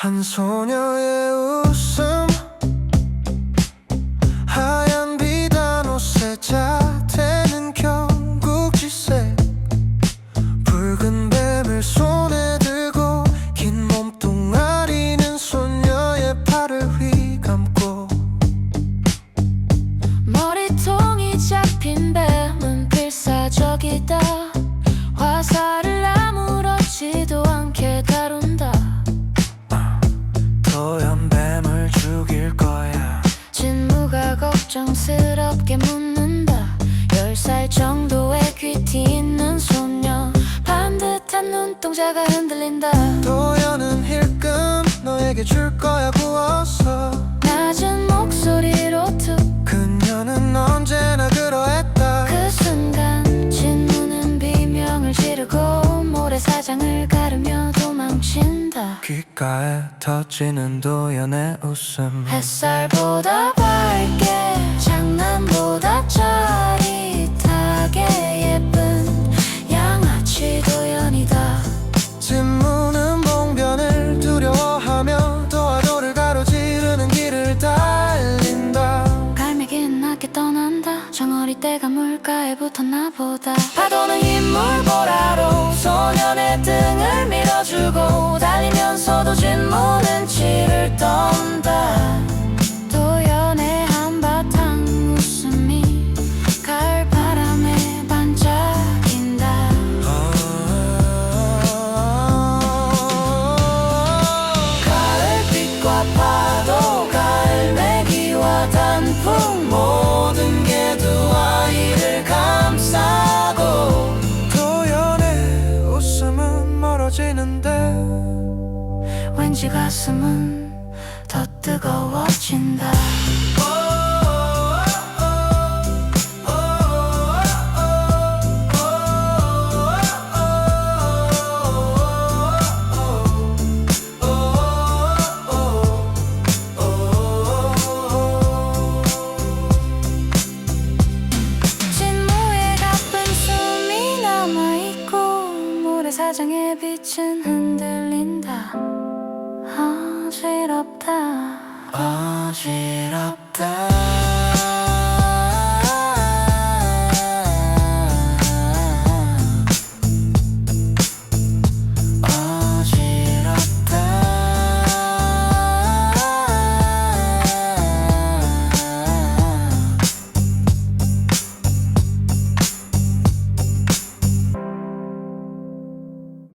한 소녀의 웃음 걱정스럽게 묻는다. 열 살 정도의 귀티 있는 소녀. 반듯한 눈동자가 흔들린다. 또연은 힐끔 너에게 줄 거야 구워서. 낮은 목소리로 툭. 그 그녀는 언제나 그러했다. 순간 진무는 비명을 지르고 모래사장을 가르며 도망친다. 귓가에 터지는 도연의 웃음. 햇살보다 밝게 장난보다 짜릿하게 예쁜 양아치 도연이다. 진무는 봉변을 두려워하며 도화도를 가로지르는 길을 달린다. 갈매기는 낮게 떠난다. 정어리 때가 물가에 붙었나 보다. 파도는 흰물 보라로 소년의 등을 밀어주고 달리면서도 진무는 치를 떤다 멀어지는데 왠지 가슴은 더 뜨거워 모래사장의 빛은 흔들린다. 어지럽다. 어지럽다